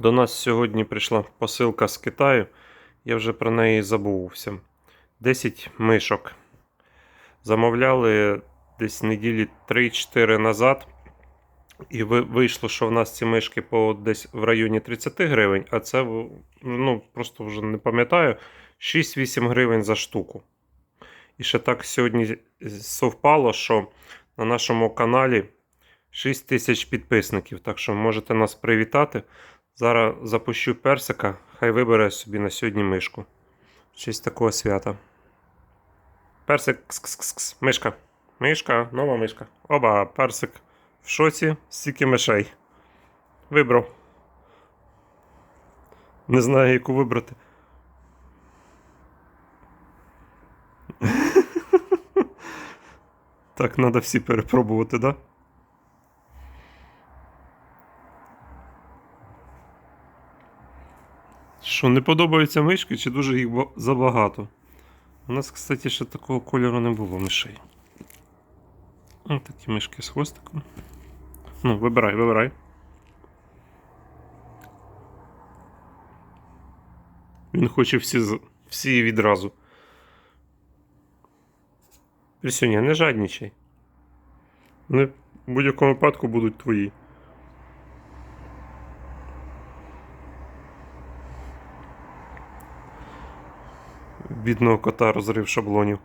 До нас сьогодні прийшла посилка з Китаю. Я вже про неї забувся. 10 мишок. Замовляли десь неділі 3-4 назад. І вийшло, що в нас ці мишки по десь в районі 30 гривень, а це ну, просто вже не пам'ятаю 6-8 гривень за штуку. І ще так сьогодні совпало, що на нашому каналі 6 тисяч підписників. Так що можете нас привітати. Зараз запущу персика, хай вибере собі на сьогодні мишку. Честь такого свята. Персик, кс-кс-кс, мишка. Мишка, нова мишка. Оба, персик в шоці, стільки мишей. Вибрав. Не знаю, яку вибрати. Так, треба всі перепробувати, так? Да? Що, не подобаються мишки, чи дуже їх забагато? У нас, кстати, ще такого кольору не було мишей. Ось такі мишки з хвостиком. Ну, вибирай, вибирай. Він хоче всі, всі відразу. Присюня, не жадничай. Вони в будь-якому випадку будуть твої. Бідного кота розрив шаблонів.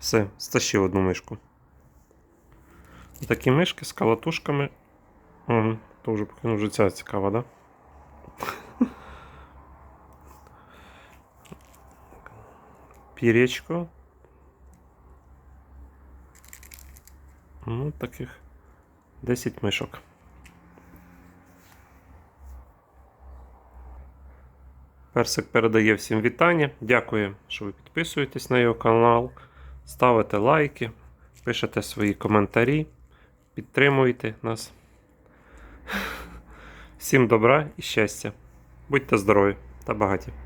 Все, стащив одну мишку. Такі мишки з калатушками. Угу, то вже покинув вже ця цікава, да? Піречко. Ну, таких 10 мишок. Персик передає всім вітання. Дякую, що ви підписуєтесь на його канал, ставите лайки, пишете свої коментарі, підтримуєте нас. Всім добра і щастя. Будьте здорові та багаті.